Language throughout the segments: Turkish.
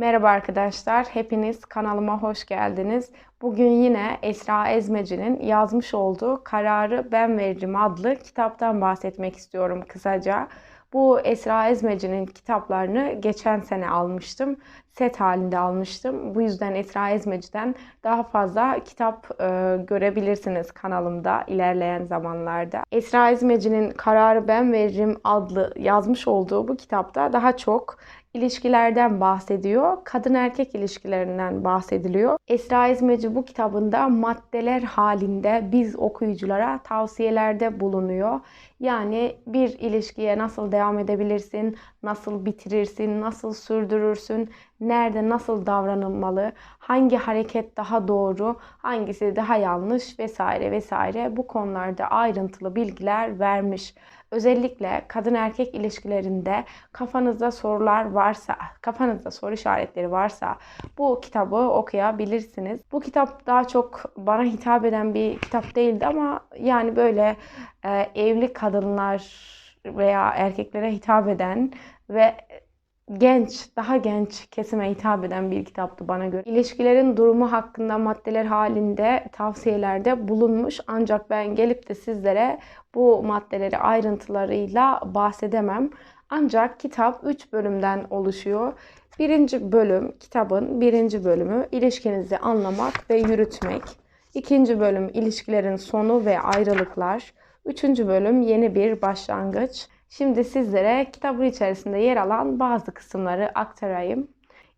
Merhaba arkadaşlar, hepiniz kanalıma hoş geldiniz. Bugün yine Esra Ezmeci'nin yazmış olduğu Kararı Ben Veririm adlı kitaptan bahsetmek istiyorum kısaca. Bu Esra Ezmeci'nin kitaplarını geçen sene almıştım. Set halinde almıştım. Bu yüzden Esra Ezmeci'den daha fazla kitap e, görebilirsiniz kanalımda ilerleyen zamanlarda. Esra Ezmeci'nin Kararı Ben Veririm adlı yazmış olduğu bu kitapta daha çok ilişkilerden bahsediyor. Kadın erkek ilişkilerinden bahsediliyor. Esra İzmeci bu kitabında maddeler halinde biz okuyuculara tavsiyelerde bulunuyor. Yani bir ilişkiye nasıl devam edebilirsin, nasıl bitirirsin, nasıl sürdürürsün, nerede nasıl davranılmalı, hangi hareket daha doğru, hangisi daha yanlış vesaire vesaire bu konularda ayrıntılı bilgiler vermiş. Özellikle kadın erkek ilişkilerinde kafanızda sorular varsa, kafanızda soru işaretleri varsa bu kitabı okuyabilirsiniz. Bu kitap daha çok bana hitap eden bir kitap değildi ama yani böyle e, evli kadınlar veya erkeklere hitap eden ve genç, daha genç kesime hitap eden bir kitaptı bana göre. İlişkilerin durumu hakkında maddeler halinde tavsiyelerde bulunmuş ancak ben gelip de sizlere bu maddeleri ayrıntılarıyla bahsedemem. Ancak kitap 3 bölümden oluşuyor. Birinci bölüm, kitabın birinci bölümü ilişkinizi anlamak ve yürütmek. İkinci bölüm ilişkilerin sonu ve ayrılıklar. Üçüncü bölüm yeni bir başlangıç. Şimdi sizlere kitabın içerisinde yer alan bazı kısımları aktarayım.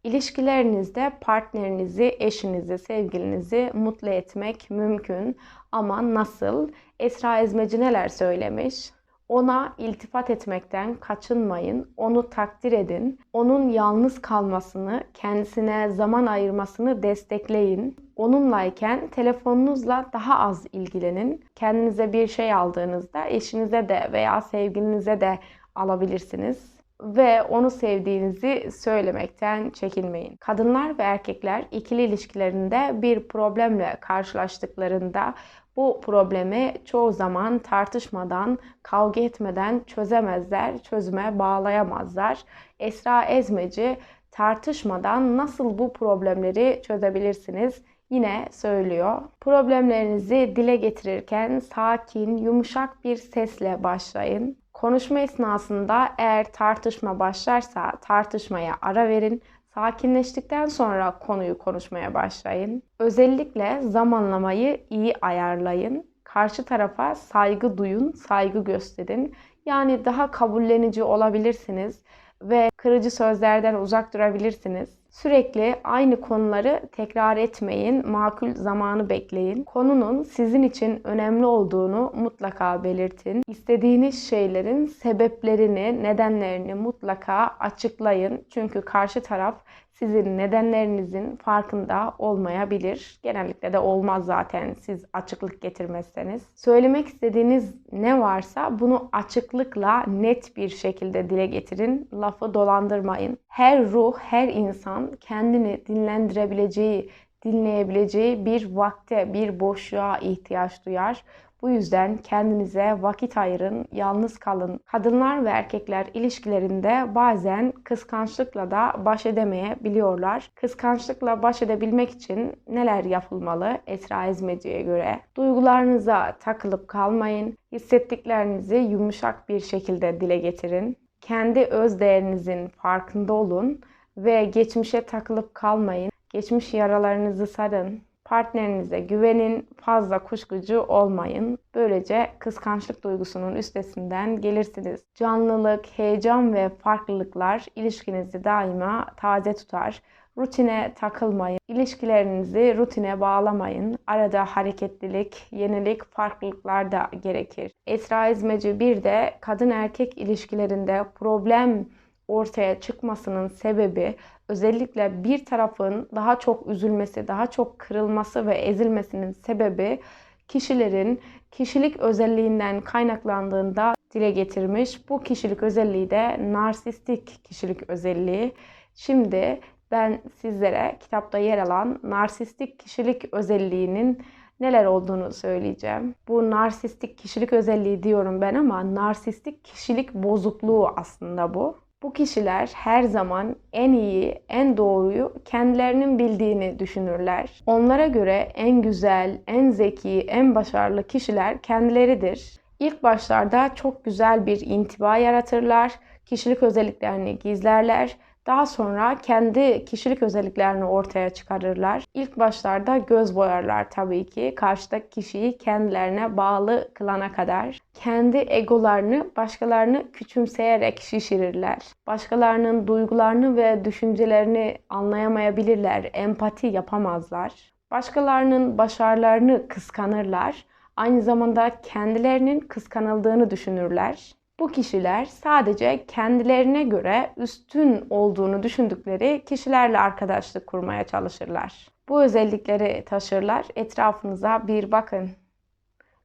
İlişkilerinizde partnerinizi, eşinizi, sevgilinizi mutlu etmek mümkün ama nasıl? Esra Ezmeci neler söylemiş? Ona iltifat etmekten kaçınmayın, onu takdir edin, onun yalnız kalmasını, kendisine zaman ayırmasını destekleyin. Onunlayken telefonunuzla daha az ilgilenin. Kendinize bir şey aldığınızda eşinize de veya sevgilinize de alabilirsiniz ve onu sevdiğinizi söylemekten çekinmeyin. Kadınlar ve erkekler ikili ilişkilerinde bir problemle karşılaştıklarında bu problemi çoğu zaman tartışmadan, kavga etmeden çözemezler, çözüme bağlayamazlar. Esra Ezmeci tartışmadan nasıl bu problemleri çözebilirsiniz? Yine söylüyor. Problemlerinizi dile getirirken sakin, yumuşak bir sesle başlayın. Konuşma esnasında eğer tartışma başlarsa tartışmaya ara verin. Sakinleştikten sonra konuyu konuşmaya başlayın. Özellikle zamanlamayı iyi ayarlayın. Karşı tarafa saygı duyun, saygı gösterin. Yani daha kabullenici olabilirsiniz ve kırıcı sözlerden uzak durabilirsiniz. Sürekli aynı konuları tekrar etmeyin, makul zamanı bekleyin. Konunun sizin için önemli olduğunu mutlaka belirtin. İstediğiniz şeylerin sebeplerini, nedenlerini mutlaka açıklayın. Çünkü karşı taraf sizin nedenlerinizin farkında olmayabilir. Genellikle de olmaz zaten siz açıklık getirmezseniz. Söylemek istediğiniz ne varsa bunu açıklıkla net bir şekilde dile getirin. Lafı dolandırmayın. Her ruh, her insan kendini dinlendirebileceği, dinleyebileceği bir vakte, bir boşluğa ihtiyaç duyar. Bu yüzden kendinize vakit ayırın, yalnız kalın. Kadınlar ve erkekler ilişkilerinde bazen kıskançlıkla da baş edemeyebiliyorlar. Kıskançlıkla baş edebilmek için neler yapılmalı Esra İzmeci'ye göre? Duygularınıza takılıp kalmayın. Hissettiklerinizi yumuşak bir şekilde dile getirin. Kendi öz değerinizin farkında olun ve geçmişe takılıp kalmayın. Geçmiş yaralarınızı sarın. Partnerinize güvenin, fazla kuşkucu olmayın. Böylece kıskançlık duygusunun üstesinden gelirsiniz. Canlılık, heyecan ve farklılıklar ilişkinizi daima taze tutar. Rutine takılmayın. İlişkilerinizi rutine bağlamayın. Arada hareketlilik, yenilik, farklılıklar da gerekir. Esra İzmeci bir de kadın erkek ilişkilerinde problem ortaya çıkmasının sebebi özellikle bir tarafın daha çok üzülmesi, daha çok kırılması ve ezilmesinin sebebi kişilerin kişilik özelliğinden kaynaklandığında dile getirmiş. Bu kişilik özelliği de narsistik kişilik özelliği. Şimdi ben sizlere kitapta yer alan narsistik kişilik özelliğinin neler olduğunu söyleyeceğim. Bu narsistik kişilik özelliği diyorum ben ama narsistik kişilik bozukluğu aslında bu. Bu kişiler her zaman en iyi, en doğruyu kendilerinin bildiğini düşünürler. Onlara göre en güzel, en zeki, en başarılı kişiler kendileridir. İlk başlarda çok güzel bir intiba yaratırlar, kişilik özelliklerini gizlerler daha sonra kendi kişilik özelliklerini ortaya çıkarırlar. İlk başlarda göz boyarlar tabii ki. Karşıdaki kişiyi kendilerine bağlı kılana kadar. Kendi egolarını, başkalarını küçümseyerek şişirirler. Başkalarının duygularını ve düşüncelerini anlayamayabilirler. Empati yapamazlar. Başkalarının başarılarını kıskanırlar. Aynı zamanda kendilerinin kıskanıldığını düşünürler. Bu kişiler sadece kendilerine göre üstün olduğunu düşündükleri kişilerle arkadaşlık kurmaya çalışırlar. Bu özellikleri taşırlar. Etrafınıza bir bakın.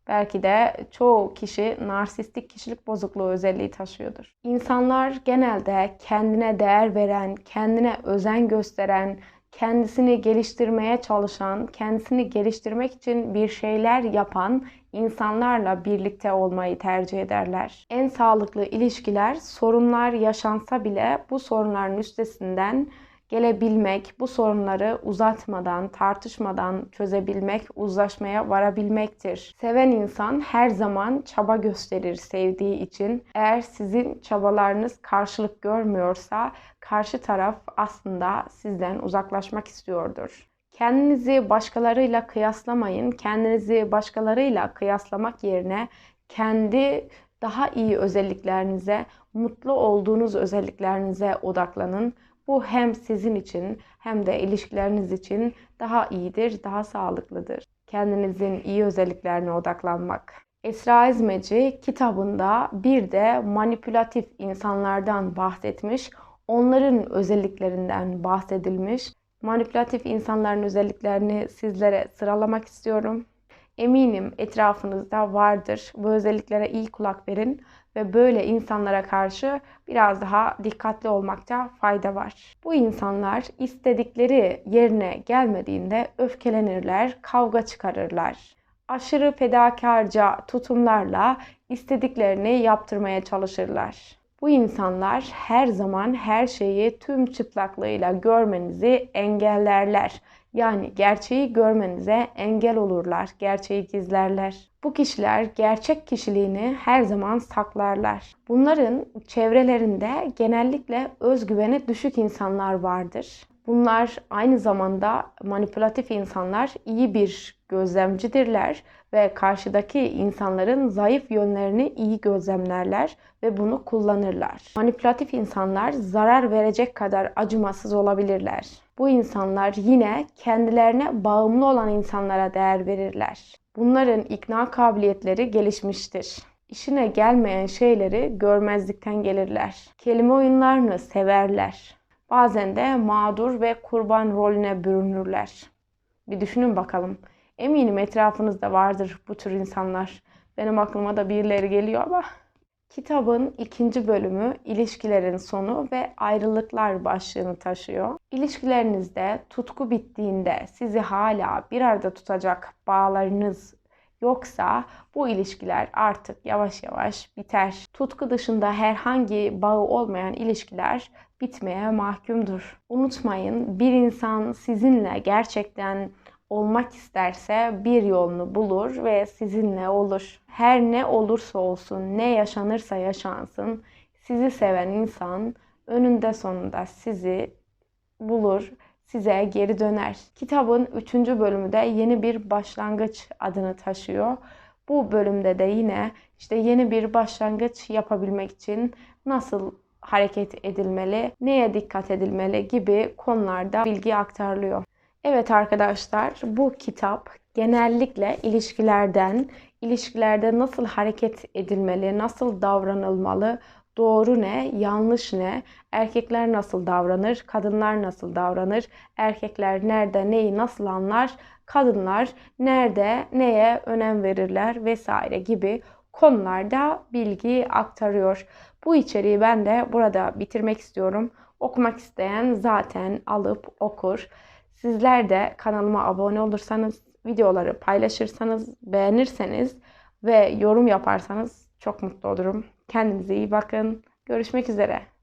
Belki de çoğu kişi narsistik kişilik bozukluğu özelliği taşıyordur. İnsanlar genelde kendine değer veren, kendine özen gösteren, kendisini geliştirmeye çalışan, kendisini geliştirmek için bir şeyler yapan insanlarla birlikte olmayı tercih ederler. En sağlıklı ilişkiler sorunlar yaşansa bile bu sorunların üstesinden gelebilmek, bu sorunları uzatmadan, tartışmadan çözebilmek, uzlaşmaya varabilmektir. Seven insan her zaman çaba gösterir sevdiği için. Eğer sizin çabalarınız karşılık görmüyorsa karşı taraf aslında sizden uzaklaşmak istiyordur. Kendinizi başkalarıyla kıyaslamayın. Kendinizi başkalarıyla kıyaslamak yerine kendi daha iyi özelliklerinize, mutlu olduğunuz özelliklerinize odaklanın. Bu hem sizin için hem de ilişkileriniz için daha iyidir, daha sağlıklıdır. Kendinizin iyi özelliklerine odaklanmak. Esra Ezmeci kitabında bir de manipülatif insanlardan bahsetmiş, onların özelliklerinden bahsedilmiş. Manipülatif insanların özelliklerini sizlere sıralamak istiyorum. Eminim etrafınızda vardır. Bu özelliklere iyi kulak verin ve böyle insanlara karşı biraz daha dikkatli olmakta fayda var. Bu insanlar istedikleri yerine gelmediğinde öfkelenirler, kavga çıkarırlar. Aşırı fedakarca tutumlarla istediklerini yaptırmaya çalışırlar. Bu insanlar her zaman her şeyi tüm çıplaklığıyla görmenizi engellerler. Yani gerçeği görmenize engel olurlar, gerçeği gizlerler. Bu kişiler gerçek kişiliğini her zaman saklarlar. Bunların çevrelerinde genellikle özgüveni düşük insanlar vardır. Bunlar aynı zamanda manipülatif insanlar, iyi bir gözlemcidirler ve karşıdaki insanların zayıf yönlerini iyi gözlemlerler ve bunu kullanırlar. Manipülatif insanlar zarar verecek kadar acımasız olabilirler. Bu insanlar yine kendilerine bağımlı olan insanlara değer verirler. Bunların ikna kabiliyetleri gelişmiştir. İşine gelmeyen şeyleri görmezlikten gelirler. Kelime oyunlarını severler. Bazen de mağdur ve kurban rolüne bürünürler. Bir düşünün bakalım. Eminim etrafınızda vardır bu tür insanlar. Benim aklıma da birileri geliyor ama. Kitabın ikinci bölümü ilişkilerin sonu ve ayrılıklar başlığını taşıyor. İlişkilerinizde tutku bittiğinde sizi hala bir arada tutacak bağlarınız yoksa bu ilişkiler artık yavaş yavaş biter. Tutku dışında herhangi bağı olmayan ilişkiler bitmeye mahkumdur. Unutmayın bir insan sizinle gerçekten olmak isterse bir yolunu bulur ve sizinle olur. Her ne olursa olsun, ne yaşanırsa yaşansın, sizi seven insan önünde sonunda sizi bulur, size geri döner. Kitabın 3. bölümü de yeni bir başlangıç adını taşıyor. Bu bölümde de yine işte yeni bir başlangıç yapabilmek için nasıl hareket edilmeli, neye dikkat edilmeli gibi konularda bilgi aktarılıyor. Evet arkadaşlar bu kitap genellikle ilişkilerden, ilişkilerde nasıl hareket edilmeli, nasıl davranılmalı, doğru ne, yanlış ne, erkekler nasıl davranır, kadınlar nasıl davranır, erkekler nerede neyi nasıl anlar, kadınlar nerede neye önem verirler vesaire gibi konularda bilgi aktarıyor. Bu içeriği ben de burada bitirmek istiyorum. Okumak isteyen zaten alıp okur. Sizler de kanalıma abone olursanız, videoları paylaşırsanız, beğenirseniz ve yorum yaparsanız çok mutlu olurum. Kendinize iyi bakın. Görüşmek üzere.